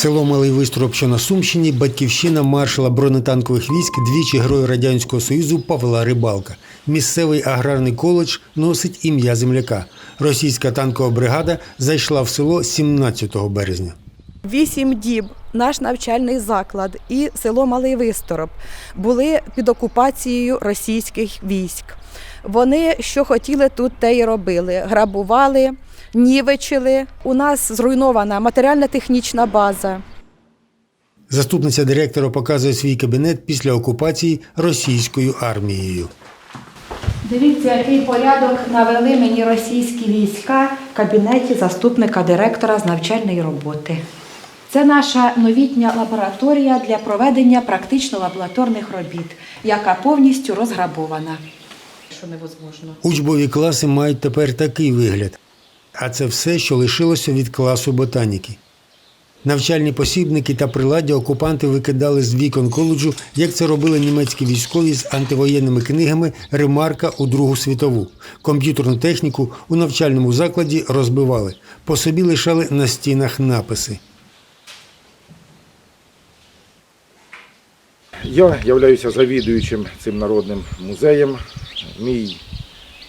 Село Малий Вистроб, що на Сумщині, батьківщина маршала бронетанкових військ, двічі Герой Радянського Союзу Павла Рибалка. Місцевий аграрний коледж носить ім'я земляка. Російська танкова бригада зайшла в село 17 березня. Вісім діб наш навчальний заклад і село Малий Вистороб були під окупацією російських військ. Вони що хотіли тут, те й робили. Грабували, нівечили. У нас зруйнована матеріально-технічна база. Заступниця директора показує свій кабінет після окупації російською армією. Дивіться, який порядок навели мені російські війська в кабінеті заступника директора з навчальної роботи. Це наша новітня лабораторія для проведення практично-лабораторних робіт, яка повністю розграбована. Що невозможно. Учбові класи мають тепер такий вигляд. А це все, що лишилося від класу ботаніки. Навчальні посібники та приладдя окупанти викидали з вікон коледжу, як це робили німецькі військові з антивоєнними книгами Ремарка у Другу світову. Комп'ютерну техніку у навчальному закладі розбивали. По собі лишали на стінах написи. Я являюся завідуючим цим народним музеєм. Мій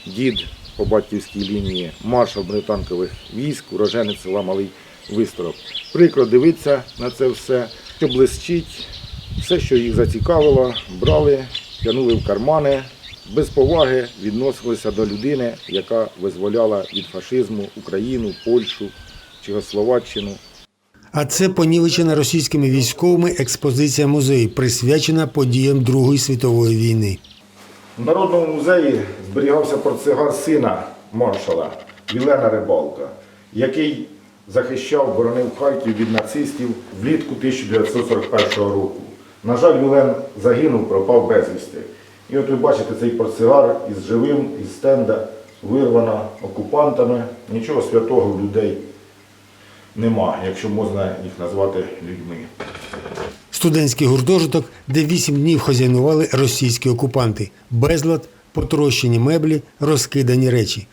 дід по батьківській лінії маршал бронетанкових військ, уроженець села Малий Висторок. Прикро дивитися на це все, що блищить, все, що їх зацікавило, брали, тягнули в кармани, без поваги відносилися до людини, яка визволяла від фашизму Україну, Польщу, Чехословаччину. А це понівечена російськими військовими експозиція музею, присвячена подіям Другої світової війни. В Народному музеї зберігався портсигар сина маршала Вілена Рибалка, який захищав, боронив Харків від нацистів влітку 1941 року. На жаль, Вілен загинув, пропав безвісти. І от ви бачите цей портсигар із живим, із стенда, вирвана окупантами. Нічого святого в людей нема, якщо можна їх назвати людьми. Студентський гуртожиток, де вісім днів хазяйнували російські окупанти. Безлад, потрощені меблі, розкидані речі.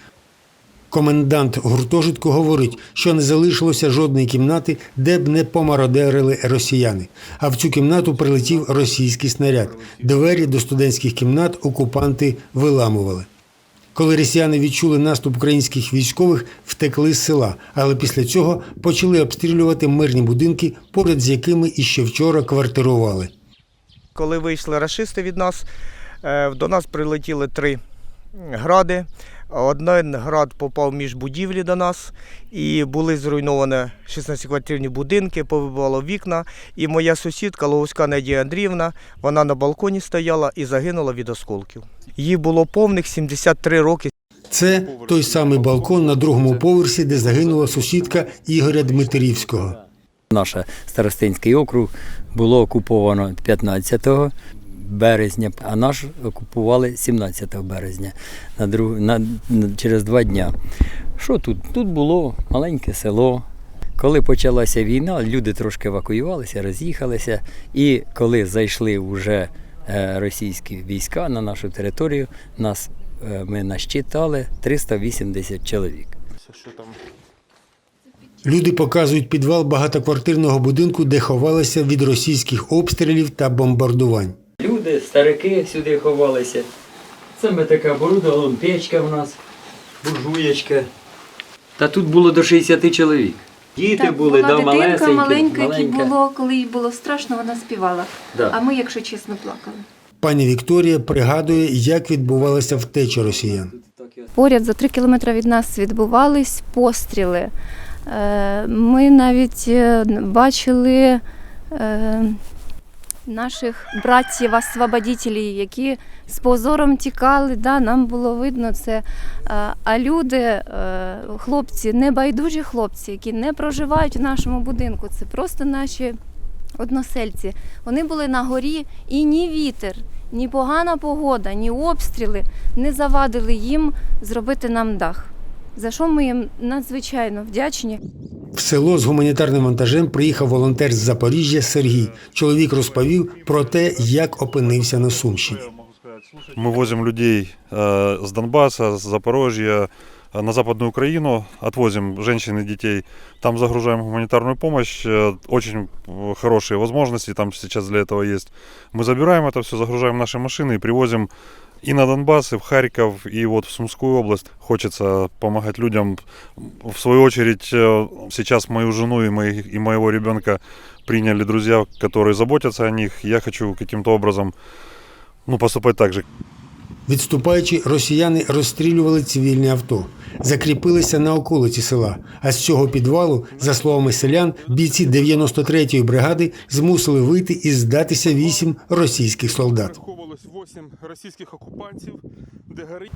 Комендант гуртожитку говорить, що не залишилося жодної кімнати, де б не помародерили росіяни. А в цю кімнату прилетів російський снаряд. Двері до студентських кімнат окупанти виламували. Коли росіяни відчули наступ українських військових, втекли з села, але після цього почали обстрілювати мирні будинки, поряд з якими іще вчора квартирували. Коли вийшли рашисти від нас, е, до нас прилетіли три гради. Один град попав між будівлі до нас, і були зруйновані 16-квартирні будинки, повибивало вікна. І моя сусідка Логовська Надія Андріївна, вона на балконі стояла і загинула від осколків. Їй було повних 73 роки. Це той самий балкон на другому поверсі, де загинула сусідка Ігоря Дмитрівського. Наш Старостинський округ було окуповано 15 березня, а наш окупували 17 березня на друг, на, на, через два дня. Що тут? Тут було маленьке село. Коли почалася війна, люди трошки евакуювалися, роз'їхалися. І коли зайшли вже е, російські війська на нашу територію, нас, е, ми насчитали 380 чоловік. Люди показують підвал багатоквартирного будинку, де ховалися від російських обстрілів та бомбардувань. Люди, старики сюди ховалися. Саме така оборудована печка в нас, буржуєчка. Та тут було до 60 чоловік. Діти Так, були, була да, дитинка малесенькі, маленька, маленька. було, коли їй було страшно, вона співала. Да. А ми, якщо чесно, плакали. Пані Вікторія пригадує, як відбувалася втеча росіян. Поряд за три кілометри від нас відбувались постріли. Е, Ми навіть е, бачили е, наших братів освободителів, які з позором тікали. Да, нам було видно це. Е, А люди, е, хлопці, небайдужі хлопці, які не проживають в нашому будинку, це просто наші односельці. Вони були на горі і ні вітер, ні погана погода, ні обстріли не завадили їм зробити нам дах. За що ми їм надзвичайно вдячні. В село з гуманітарним вантажем приїхав волонтер з Запоріжжя Сергій. Чоловік розповів про те, як опинився на Сумщині. Мы возим людей э, с Донбасса, с Запорожья, э, на Западную Украину, отвозим женщин и детей, там загружаем гуманитарную помощь, э, очень э, хорошие возможности там сейчас для этого есть. Мы забираем это все, загружаем в наши машины и привозим и на Донбасс, и в Харьков, и вот в Сумскую область. Хочется помогать людям. В свою очередь, э, сейчас мою жену и, мои, и моего ребенка приняли друзья, которые заботятся о них. Я хочу каким-то образом ну, поступать так же. Відступаючи, росіяни розстрілювали цивільні авто, закріпилися на околиці села. А з цього підвалу, за словами селян, бійці 93-ї бригади змусили вийти і здатися вісім російських солдат. Переховувалось 8 російських окупантів, де горить